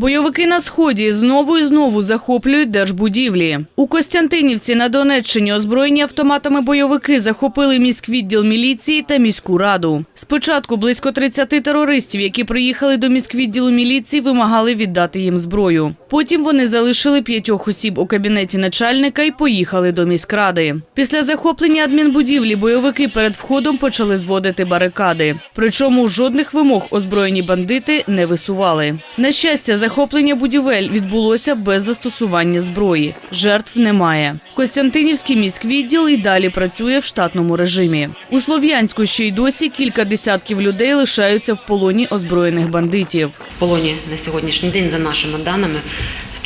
Бойовики на сході знову і знову захоплюють держбудівлі. У Костянтинівці на Донеччині озброєні автоматами бойовики захопили міськвідділ міліції та міську раду. Спочатку близько 30 терористів, які приїхали до міськвідділу міліції, вимагали віддати їм зброю. Потім вони залишили п'ятьох осіб у кабінеті начальника і поїхали до міськради. Після захоплення адмінбудівлі бойовики перед входом почали зводити барикади. Причому жодних вимог озброєні бандити не висували. На щастя, захоплення будівель відбулося без застосування зброї. Жертв немає. Костянтинівський міськвідділ і далі працює в штатному режимі. У Слов'янську ще й досі кілька десятків людей лишаються в полоні озброєних бандитів. В полоні на сьогоднішній день, за нашими даними,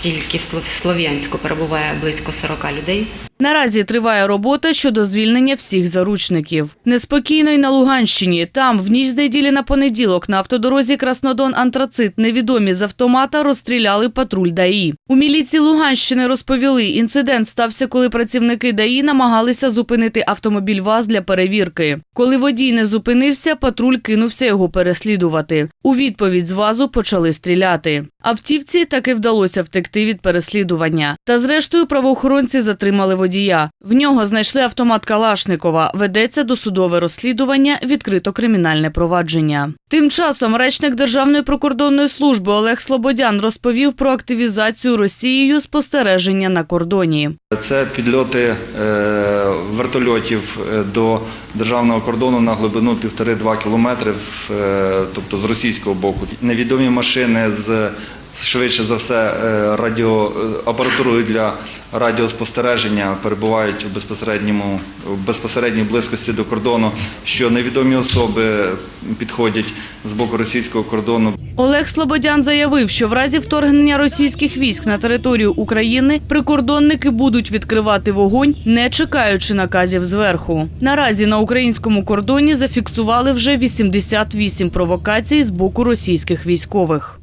тільки в Слов- Слов'янську перебуває близько 40 людей. Наразі триває робота щодо звільнення всіх заручників. Неспокійно й на Луганщині. Там в ніч з неділі на понеділок на автодорозі Краснодон-Антрацит невідомі з автомата розстріляли патруль ДАІ. У міліції Луганщини розповіли, інцидент стався, коли працівники ДАІ намагалися зупинити автомобіль ВАЗ для перевірки. Коли водій не зупинився, патруль кинувся його переслідувати. У відповідь з ВАЗу почали стріляти. Автівці таки вдалося втекти від переслідування. Та зрештою правоохоронці затримали водія. В нього знайшли автомат Калашникова. Ведеться досудове розслідування, відкрито кримінальне провадження. Тим часом речник Державної прикордонної служби Олег Слободян розповів про активізацію Росією спостереження на кордоні. Це підльоти е, вертольотів е, до державного кордону на глибину 1,5-2 кілометрів, е, тобто з російського боку. Невідомі машини з швидше за все е, радіо е, апаратурою для радіоспостереження перебувають у безпосередньому в безпосередній близькості до кордону, що невідомі особи підходять з боку російського кордону. Олег Слободян заявив, що в разі вторгнення російських військ на територію України прикордонники будуть відкривати вогонь, не чекаючи наказів зверху. Наразі на українському кордоні зафіксували вже 88 провокацій з боку російських військових.